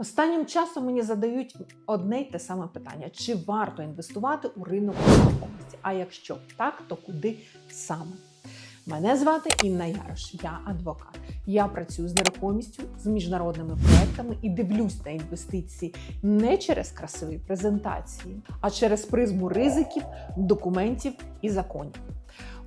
Останнім часом мені задають одне й те саме питання: чи варто інвестувати у ринок нерухомості? А якщо так, то куди саме? Мене звати Інна Ярош, я адвокат. Я працюю з нерухомістю, з міжнародними проектами і дивлюсь на інвестиції не через красиві презентації, а через призму ризиків, документів і законів.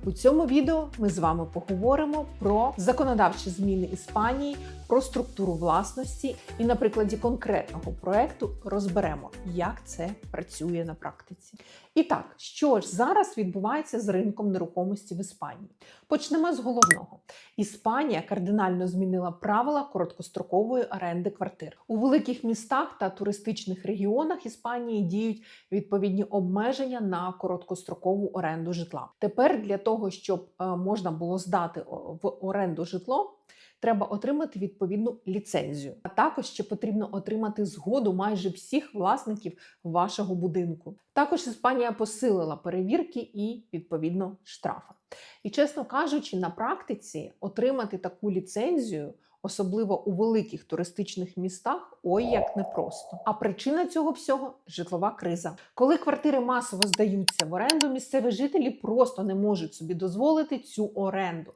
У цьому відео ми з вами поговоримо про законодавчі зміни Іспанії, про структуру власності і на прикладі конкретного проекту розберемо, як це працює на практиці. І так, що ж зараз відбувається з ринком нерухомості в Іспанії? Почнемо з головного: Іспанія кардинально змінила правила короткострокової оренди квартир у великих містах та туристичних регіонах Іспанії діють відповідні обмеження на короткострокову оренду житла. Тепер для того, щоб е, можна було здати в оренду житло. Треба отримати відповідну ліцензію. А також ще потрібно отримати згоду майже всіх власників вашого будинку. Також Іспанія посилила перевірки і відповідно штрафи. І чесно кажучи, на практиці отримати таку ліцензію. Особливо у великих туристичних містах, ой, як непросто. А причина цього всього житлова криза. Коли квартири масово здаються в оренду, місцеві жителі просто не можуть собі дозволити цю оренду.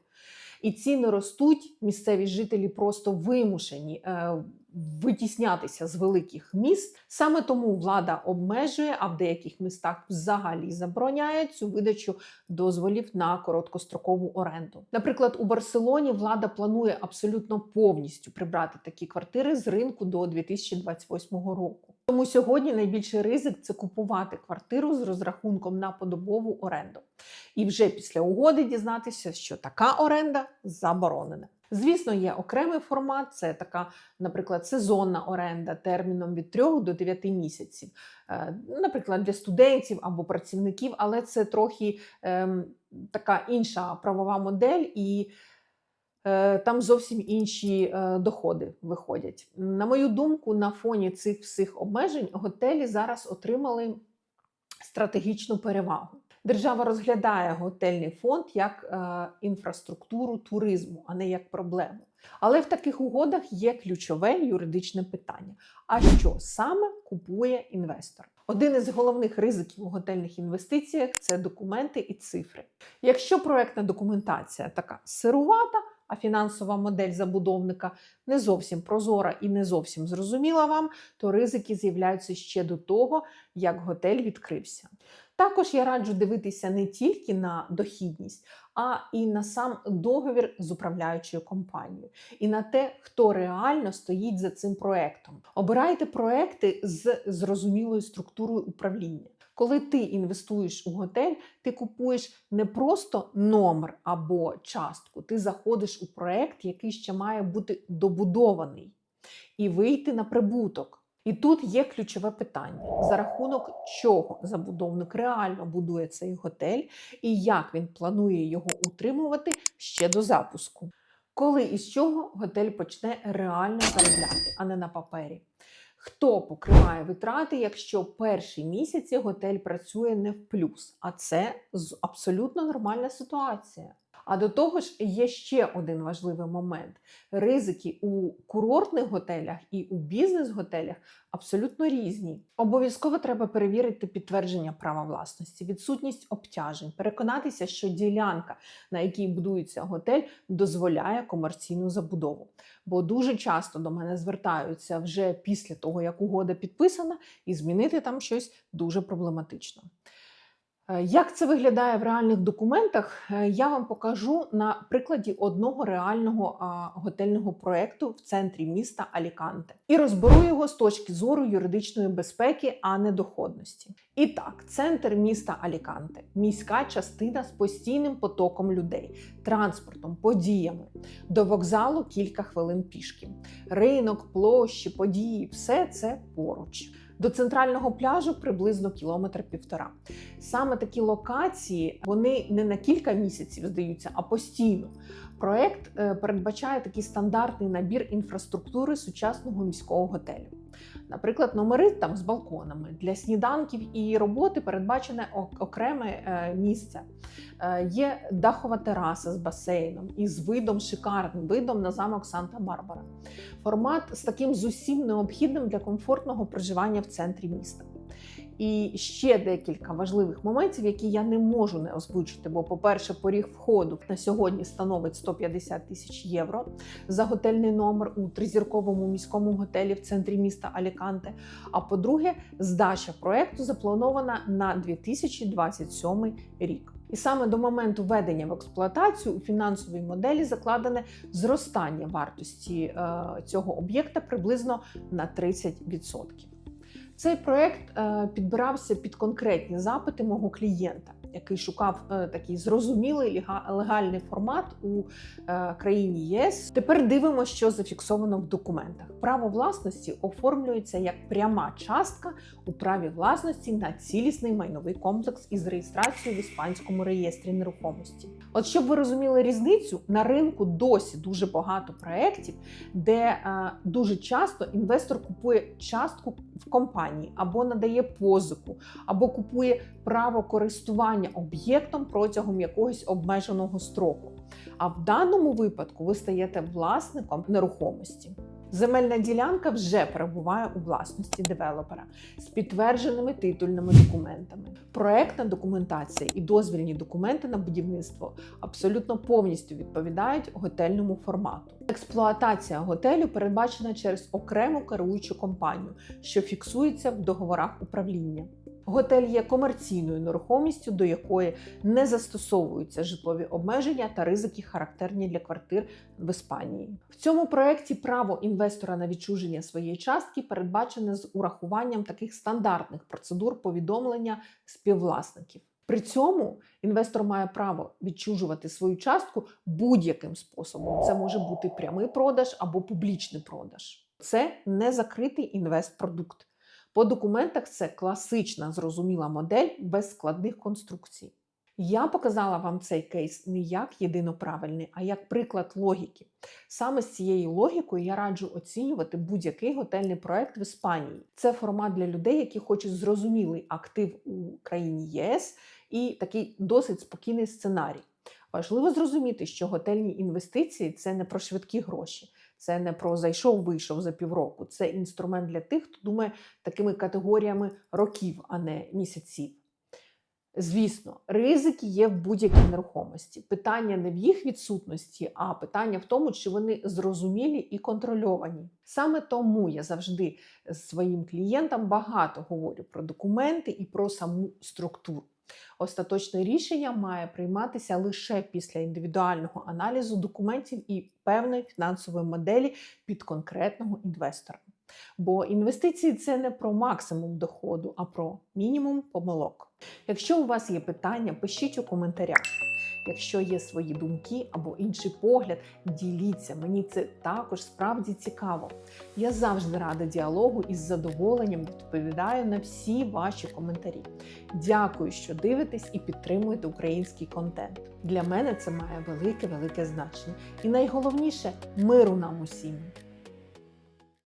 І ціни ростуть, місцеві жителі просто вимушені е, витіснятися з великих міст. Саме тому влада обмежує, а в деяких містах взагалі забороняє цю видачу дозволів на короткострокову оренду. Наприклад, у Барселоні влада планує абсолютно повністю прибрати такі квартири з ринку до 2028 року. Тому сьогодні найбільший ризик це купувати квартиру з розрахунком на подобову оренду. І вже після угоди дізнатися, що така оренда заборонена. Звісно, є окремий формат, це така, наприклад, сезонна оренда терміном від 3 до 9 місяців, Е, наприклад, для студентів або працівників, але це трохи ем, така інша правова модель і. е, Там зовсім інші е, доходи виходять. На мою думку, на фоні цих всіх обмежень готелі зараз отримали стратегічну перевагу. Держава розглядає готельний фонд як е, інфраструктуру туризму, а не як проблему. Але в таких угодах є ключове юридичне питання: а що саме купує інвестор? Один із головних ризиків у готельних інвестиціях це документи і цифри. Якщо проектна документація така сирувата, а фінансова модель забудовника не зовсім прозора і не зовсім зрозуміла вам, то ризики з'являються ще до того, як готель відкрився. Також я раджу дивитися не тільки на дохідність, а і на сам договір з управляючою компанією, і на те, хто реально стоїть за цим проектом. Обирайте проекти з зрозумілою структурою управління. Коли ти інвестуєш у готель, ти купуєш не просто номер або частку, ти заходиш у проект, який ще має бути добудований, і вийти на прибуток. І тут є ключове питання: за рахунок чого забудовник реально будує цей готель і як він планує його утримувати ще до запуску. Коли і з чого готель почне реально заробляти, а не на папері. Хто покриває витрати, якщо перші місяці готель працює не в плюс, а це абсолютно нормальна ситуація. А до того ж, є ще один важливий момент: ризики у курортних готелях і у бізнес-готелях абсолютно різні. Обов'язково треба перевірити підтвердження права власності, відсутність обтяжень, переконатися, що ділянка, на якій будується готель, дозволяє комерційну забудову. Бо дуже часто до мене звертаються вже після того, як угода підписана, і змінити там щось дуже проблематично. Е, Як це виглядає в реальних документах, е, я вам покажу на прикладі одного реального готельного проекту в центрі міста Аліканте і розберу його з точки зору юридичної безпеки, а не доходності. І так, центр міста Аліканте, міська частина з постійним потоком людей, транспортом, подіями. До вокзалу кілька хвилин пішки. Ринок, площі, події все це поруч. До центрального пляжу приблизно кілометр півтора. Саме такі локації вони не на кілька місяців здаються, а постійно. Проект е, передбачає такий стандартний набір інфраструктури сучасного міського готелю. Наприклад, номери там з балконами для сніданків і роботи передбачене окреме е, місце. Е, Є дахова тераса з басейном і з видом шикарним видом на замок Санта-Барбара. Формат з таким зусім необхідним для комфортного проживання в центрі міста. І ще декілька важливих моментів, які я не можу не озвучити. Бо, по-перше, поріг входу на сьогодні становить 150 тисяч євро за готельний номер у тризірковому міському готелі в центрі міста Аліканте. А по-друге, здача проекту запланована на 2027 рік. І саме до моменту введення в експлуатацію у фінансовій моделі закладене зростання вартості е, цього об'єкта приблизно на 30%. Цей проект е, підбирався під конкретні запити мого клієнта, який шукав е, такий зрозумілий легальний формат у е, країні ЄС. Тепер дивимося, що зафіксовано в документах. Право власності оформлюється як пряма частка у праві власності на цілісний майновий комплекс із реєстрацією в іспанському реєстрі нерухомості. От щоб ви розуміли різницю, на ринку досі дуже багато проєктів, де е, дуже часто інвестор купує частку в компанії або надає позику, або купує право користування об'єктом протягом якогось обмеженого строку. А в даному випадку ви стаєте власником нерухомості. Земельна ділянка вже перебуває у власності девелопера з підтвердженими титульними документами. Проектна документація і дозвільні документи на будівництво абсолютно повністю відповідають готельному формату. Експлуатація готелю передбачена через окрему керуючу компанію, що фіксується в договорах управління. Готель є комерційною нерухомістю, до якої не застосовуються житлові обмеження та ризики, характерні для квартир в Іспанії. В цьому проєкті право інвестора на відчуження своєї частки передбачене з урахуванням таких стандартних процедур повідомлення співвласників. При цьому інвестор має право відчужувати свою частку будь-яким способом. Це може бути прямий продаж або публічний продаж. Це не закритий інвестпродукт. По документах це класична зрозуміла модель без складних конструкцій. Я показала вам цей кейс не як єдиноправильний, а як приклад логіки. Саме з цією логікою я раджу оцінювати будь-який готельний проект в Іспанії. Це формат для людей, які хочуть зрозумілий актив у країні ЄС і такий досить спокійний сценарій. Важливо зрозуміти, що готельні інвестиції це не про швидкі гроші, це не про зайшов, вийшов за півроку. Це інструмент для тих, хто думає такими категоріями років, а не місяців. Звісно, ризики є в будь-якій нерухомості. Питання не в їх відсутності, а питання в тому, чи вони зрозумілі і контрольовані. Саме тому я завжди своїм клієнтам багато говорю про документи і про саму структуру. Остаточне рішення має прийматися лише після індивідуального аналізу документів і певної фінансової моделі під конкретного інвестора. Бо інвестиції це не про максимум доходу, а про мінімум помилок. Якщо у вас є питання, пишіть у коментарях. Якщо є свої думки або інший погляд, діліться. Мені це також справді цікаво. Я завжди рада діалогу і з задоволенням відповідаю на всі ваші коментарі. Дякую, що дивитесь і підтримуєте український контент. Для мене це має велике велике значення. І найголовніше миру нам усім.